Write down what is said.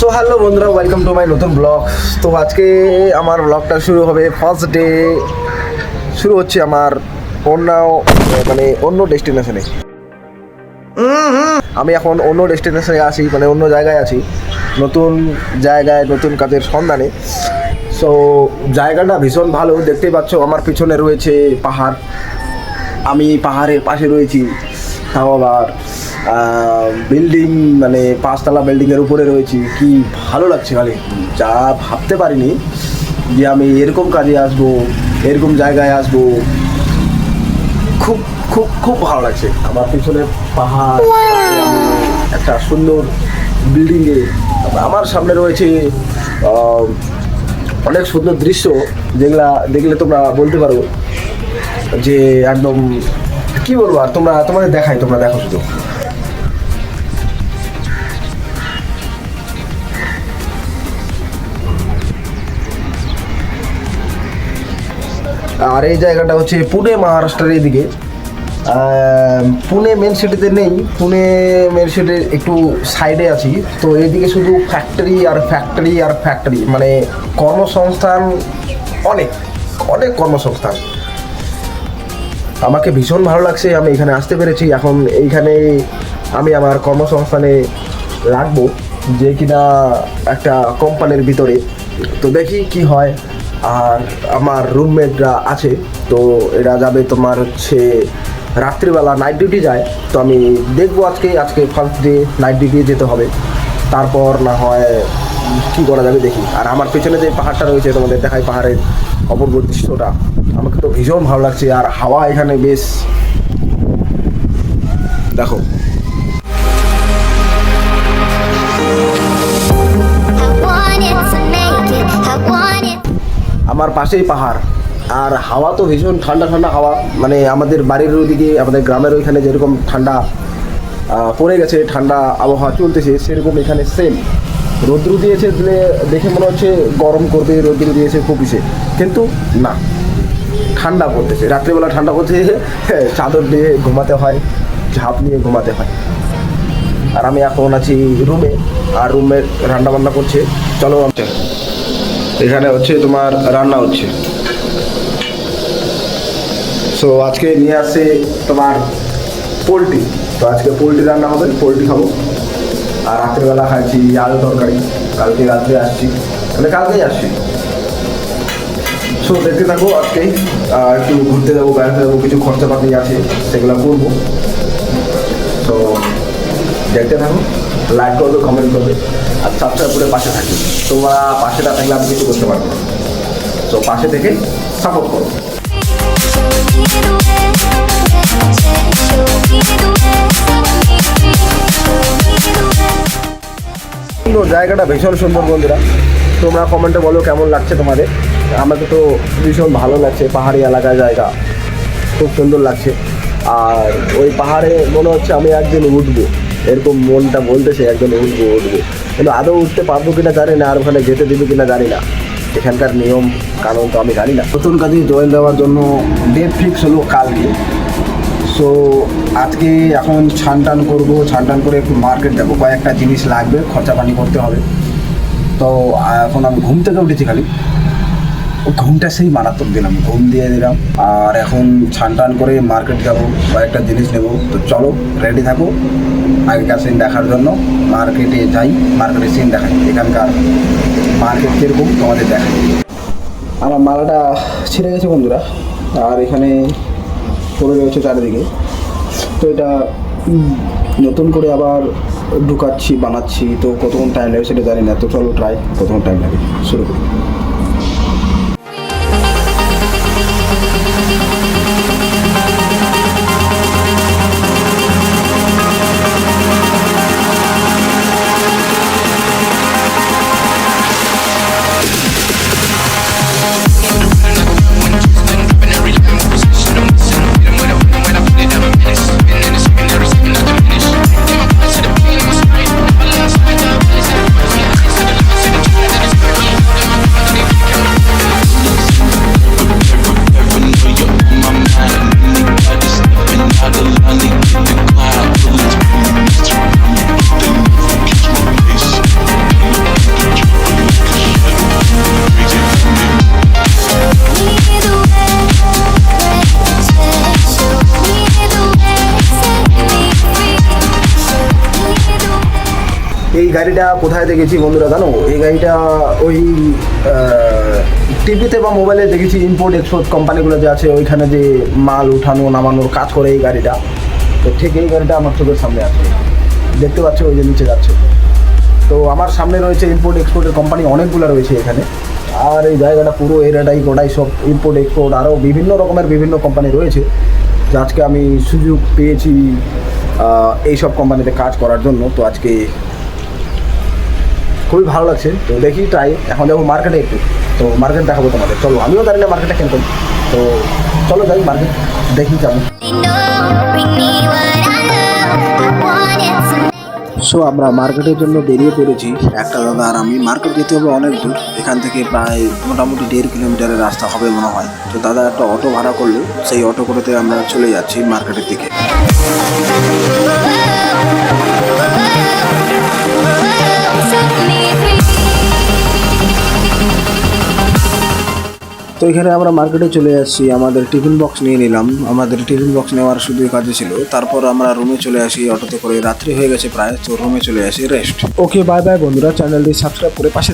So hello বন্ধুরা welcome to my নতুন blog তো আজকে আমার ব্লগটা শুরু হবে ফার্স্ট ডে শুরু হচ্ছে আমার অন্য মানে অন্য ডেস্টিনেশনে আমি এখন অন্য ডেস্টিনেশনে আছি মানে অন্য জায়গায় আছি, নতুন জায়গায়, নতুন কাজের সন্ধানে। সো জায়গাটা ভীষণ ভালো, দেখতেই পাচ্ছ, আমার পিছনে রয়েছে পাহাড়। আমি পাহাড়ের পাশে রয়েছি। তাও আবার বিল্ডিং মানে পাঁচতলা বিল্ডিংয়ের উপরে রয়েছি। কি ভালো লাগছে খালি যা ভাবতে পারিনি যে আমি এরকম কাজে আসব, এরকম জায়গায় আসব। খুব খুব খুব ভালো লাগছে। আমার পিছনে পাহাড়, একটা সুন্দর বিল্ডিংয়ে আমার সামনে রয়েছে অনেক সুন্দর দৃশ্য। যেগুলা, দেখলে তোমরা বলতে পারো যে একদম কি বলব আর তোমরা, তোমাদের দেখাই, তোমরা দেখো শুধু। আর এই জায়গাটা হচ্ছে পুনে মহারাষ্ট্রের এদিকে পুনে মেন সিটিতে নেই, পুনে মেন সিটির একটু সাইডে আছি। তো এইদিকে শুধু ফ্যাক্টরি আর ফ্যাক্টরি আর ফ্যাক্টরি মানে কর্মসংস্থান অনেক অনেক কর্মসংস্থান। আমাকে ভীষণ ভালো লাগছে, আমি এখানে আসতে পেরেছি। এখন এইখানে আমি আমার কর্মসংস্থানে রাখব, যে কিনা একটা কোম্পানির ভিতরে। তো দেখি কি হয়। আর আমার রুমমেটরা আছে, তো এরা যাবে তোমার হচ্ছে রাত্রিবেলা নাইট ডিউটি যায়। তো আমি দেখব আজকে আজকে ফার্স্ট ডে নাইট ডিউটি যেতে হবে। তারপর না হয় কি করা যাবে দেখি। আর আমার পেছনে যে পাহাড়টা রয়েছে তোমাদের দেখাই পাহাড়ের অপূর্ব দৃশ্যটা। আমাকে তো ভীষণ ভালো লাগছে, আর হাওয়া এখানে বেশ। দেখো. আমার পাশেই পাহাড়, আর হাওয়া তো ভীষণ ঠান্ডা ঠান্ডা হাওয়া। মানে আমাদের বাড়ির ওইদিকে আমাদের গ্রামের ওইখানে যেরকম ঠান্ডা পড়ে গেছে, ঠান্ডা আবহাওয়া চলতেছে, সেরকম এখানে সেম রৌদ্র দিয়েছে দেখে মনে হচ্ছে গরম করবে, রৌদ্র দিয়েছে খুবইছে কিন্তু না, ঠান্ডা পড়তেছে। রাত্রিবেলা ঠান্ডা পড়ছে চাদর দিয়ে ঘুমাতে হয়, ঝাঁপ নিয়ে ঘুমাতে হয়। আর আমি এখন আছি রুমে, আর রুমে রান্না বান্না করছে। চলো এখানে হচ্ছে তোমার রান্না হচ্ছে। সো আজকে নিয়ে আসছে তোমার পোলট্রি। তো আজকে পোলট্রি রান্না হবে, পোলট্রি খাব। আর রাত্রিবেলা খাচ্ছি আলু তরকারি। কালকে রাত্রে আসছি। মানে কালকেই আসছি। সো দেখতে থাকো আজকেই আর একটু ঘুরতে যাব, বেড়াতে যাব, কিছু খরচাপাতি আছে, সেগুলো করব। তো দেখতে থাকো লাইক করবে কমেন্ট করবে, আর সাবস্ক্রাইব করে পাশে থাকবে। তোমরা পাশে না থাকলে আমি কিছু করতে পারব তো পাশে থেকে সাপোর্ট করো। সুন্দর জায়গাটা ভীষণ সুন্দর বন্ধুরা। তোমরা কমেন্টে বলো কেমন লাগছে তোমাদের। আমাকে তো ভীষণ ভালো লাগছে, পাহাড়ি এলাকার জায়গা। খুব সুন্দর লাগছে। আর ওই পাহাড়ে মনে হচ্ছে আমি একদিন উঠবো। এরকম মনটা বলতেছে, একদিন উঠবো উঠবো। কিন্তু আদৌ উঠতে পারব কিনা জানি না, আর ওখানে যেতে দিবে কিনা জানি না। এখানকার নিয়ম কারণ তো আমি জানি না। নতুন কাজে জয়েন দেওয়ার জন্য ডেট ফিক্স হলো কালকে। সো আজকে এখন ছান টান করব ছান টান করে একটু মার্কেট যাব কয়েকটা জিনিস লাগবে খরচা পানি করতে হবে। তো এখন আমি ঘুম থেকে উঠেছি খালি। ঘুমটা সেই মারাত্মক দিলাম, ঘুম দিয়ে দিলাম। আর এখন ছান টান করে মার্কেট যাব, কয়েকটা জিনিস নেব। তো চলো রেডি থাকো। আগেকার সিন দেখার জন্য মার্কেটে যাই মার্কেটের সিন দেখাই। এখানকার মার্কেট কীরকম, তোমাদের দেখাই। আমার মালাটা ছিঁড়ে গেছে বন্ধুরা। আর এখানে পড়ে রয়েছে চারিদিকে। তো এটা নতুন করে আবার ঢুকাচ্ছি, বানাচ্ছি। তো কতক্ষণ টাইম লাগে সেটা জানি না। তো চলো ট্রাই কতক্ষণ টাইম লাগে? শুরু করি। গাড়িটা কোথায় দেখেছি বন্ধুরা জানো? এই গাড়িটা ওই টিভিতে বা মোবাইলে দেখেছি ইম্পোর্ট এক্সপোর্ট কোম্পানিগুলো যে আছে ওইখানে যে মাল উঠানো নামানোর কাজ করে এই গাড়িটা। তো ঠিক এই গাড়িটা আমার চোখের সামনে আছে। দেখতে পাচ্ছ ওই যে নিচে যাচ্ছে। তো আমার সামনে রয়েছে ইম্পোর্ট এক্সপোর্টের কোম্পানি অনেকগুলো রয়েছে এখানে। আর এই জায়গাটা পুরো এরাটাই গোটাই সব ইম্পোর্ট এক্সপোর্ট আরও বিভিন্ন রকমের বিভিন্ন কোম্পানি রয়েছে। যে আজকে আমি সুযোগ পেয়েছি আহ, এই সব কোম্পানিতে কাজ করার জন্য। তো আজকে খুবই ভালো লাগছে তো দেখি ট্রাই এখন যাব মার্কেটে একটু তো মার্কেট দেখাবো তোমাদের চলো আমিও জানি না মার্কেটে কেন তো চলো যাই মার্কেট দেখি tonight. সো আমরা মার্কেটের জন্য বেরিয়ে পড়েছি একটা দাদা আর আমি মার্কেট যেতে হবে অনেক দূর এখান থেকে প্রায় মোটামুটি দেড় কিলোমিটারের রাস্তা হবে মনে হয় তো দাদা একটা অটো ভাড়া করল সেই অটো করেতে আমরা চলে যাচ্ছি মার্কেটের দিকে তো এখানে আমরা মার্কেটে চলে আসছি, আমাদের টিফিন বক্স নিয়ে নিলাম। আমাদের টিফিন বক্স নেওয়ার শুধু কাজে ছিল। তারপর আমরা রুমে চলে আসি, অটোতে করে। রাত্রি হয়ে গেছে প্রায়, তো রুমে চলে আসি রেস্ট ওকে বাই বাই বন্ধুরা চ্যানেলটি সাবস্ক্রাইব করে পাশে